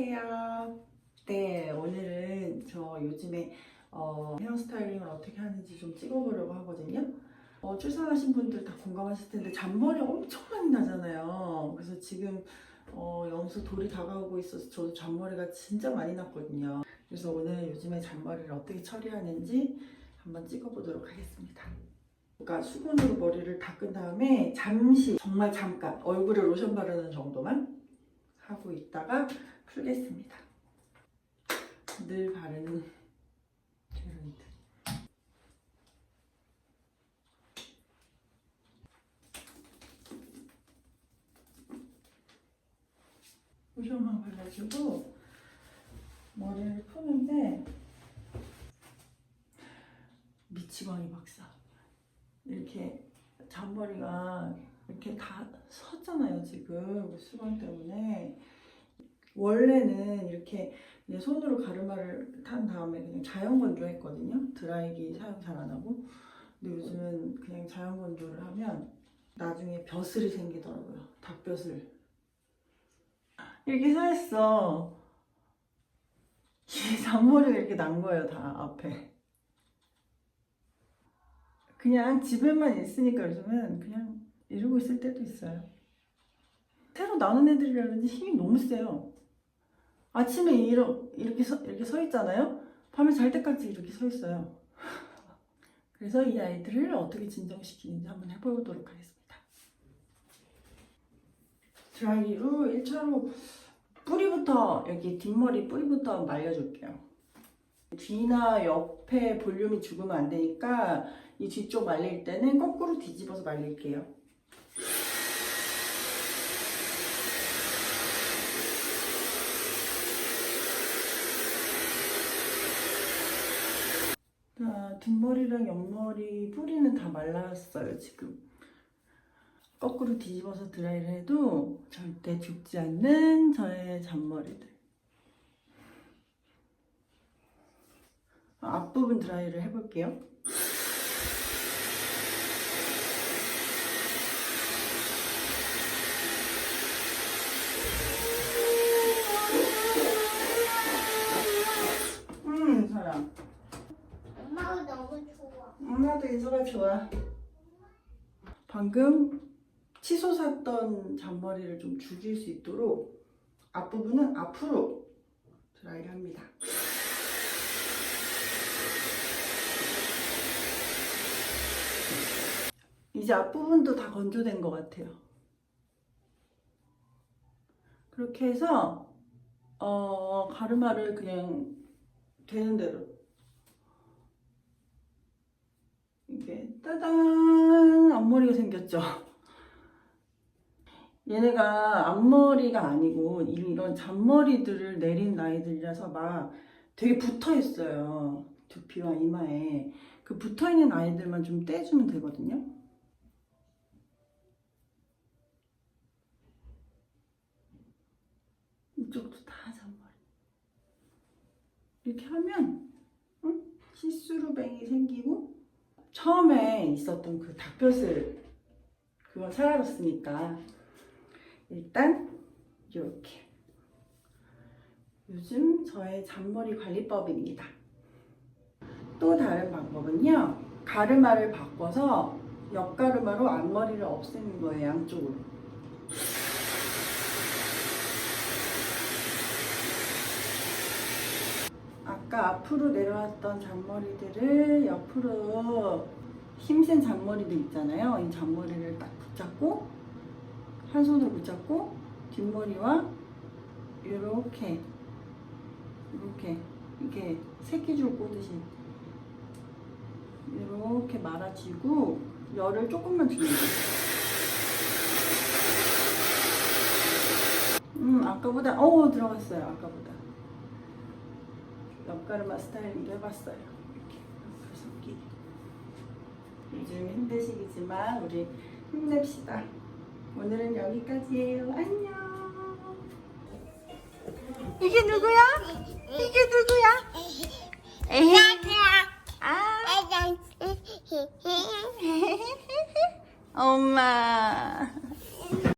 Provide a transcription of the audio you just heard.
안녕하세요. 네, 오늘은 저 요즘에 어, 헤어스타일링을 어떻게 하는지 좀 찍어보려고 하거든요. 어, 출산하신 분들 다 공감하실 텐데 잔머리 엄청 많이 나잖아요. 그래서 지금 어, 영수 돌이 다가오고 있어서 저도 잔머리가 진짜 많이 났거든요. 그래서 오늘 요즘에 잔머리를 어떻게 처리하는지 한번 찍어보도록 하겠습니다. 그러니까 수건으로 머리를 닦은 다음에 잠시 정말 잠깐 얼굴에 로션 바르는 정도만 하고 있다가 풀겠습니다. 늘 바르는 제로이드. 로션만 발라주고 머리를 푸는데 미치광이 박사 이렇게 잔머리가 이렇게 다 섰잖아요 지금 수건 때문에 원래는 이렇게 손으로 가르마를 탄 다음에 그냥 자연 건조했거든요. 드라이기 사용 잘 안 하고. 근데 요즘은 그냥 자연 건조를 하면 나중에 벼슬이 생기더라고요. 닭벼슬. 이렇게 서 있어 이 잔머리가 이렇게 난 거예요 다 앞에. 그냥 집에만 있으니까 요즘은 그냥 이러고 있을 때도 있어요. 새로 나는 애들이라든지 힘이 너무 세요. 아침에 이러, 이렇게 서, 이렇게 서 있잖아요. 밤에 잘 때까지 이렇게 서 있어요. 그래서 이 아이들을 어떻게 진정시키는지 한번 해보도록 하겠습니다. 드라이기로 1차로 뿌리부터 여기 뒷머리 뿌리부터 말려줄게요. 뒤나 옆에 볼륨이 죽으면 안 되니까 이 뒤쪽 말릴 때는 거꾸로 뒤집어서 말릴게요. 자, 뒷머리랑 옆머리 뿌리는 다 말랐어요, 지금. 거꾸로 뒤집어서 드라이를 해도 절대 죽지 않는 저의 잔머리들. 앞부분 드라이를 해볼게요. 음, 사랑. 엄마가 너무 좋아. 인서가 좋아. 방금 치솟았던 잔머리를 좀 죽일 수 있도록 앞부분은 앞으로 드라이를 합니다. 이제 앞부분도 다 건조된 것 같아요. 그렇게 해서 어, 가르마를 그냥 되는 대로 이게 따단 앞머리가 생겼죠. 얘네가 앞머리가 아니고 이런 잔머리들을 내린 아이들이라서 막 되게 붙어 있어요. 두피와 이마에. 그 붙어 있는 아이들만 좀 떼주면 되거든요. 이쪽도 다 잔머리. 이렇게 하면 응? 시스루뱅이 생기고 처음에 있었던 그 닭벼슬 그건 사라졌으니까 일단 이렇게. 요즘 저의 잔머리 관리법입니다. 또 다른 방법은요. 가르마를 바꿔서 옆가르마로 앞머리를 없애는 거예요 양쪽으로 아까 앞으로 내려왔던 잔머리들을 옆으로 힘센 잔머리도 있잖아요. 이 잔머리를 딱 붙잡고 한 손으로 붙잡고 뒷머리와 이렇게 이렇게 이렇게 새끼줄 꼬듯이 이렇게 말아주고 열을 조금만 돼요. 음 아까보다 어 들어갔어요 아까보다. 옆가르마 스타일링도 해봤어요. 이렇게. 요즘 힘드시겠지만 우리 힘냅시다. 오늘은 여기까지예요. 안녕. 이게 누구야? 이게 누구야? 에헤. 아, 엄마.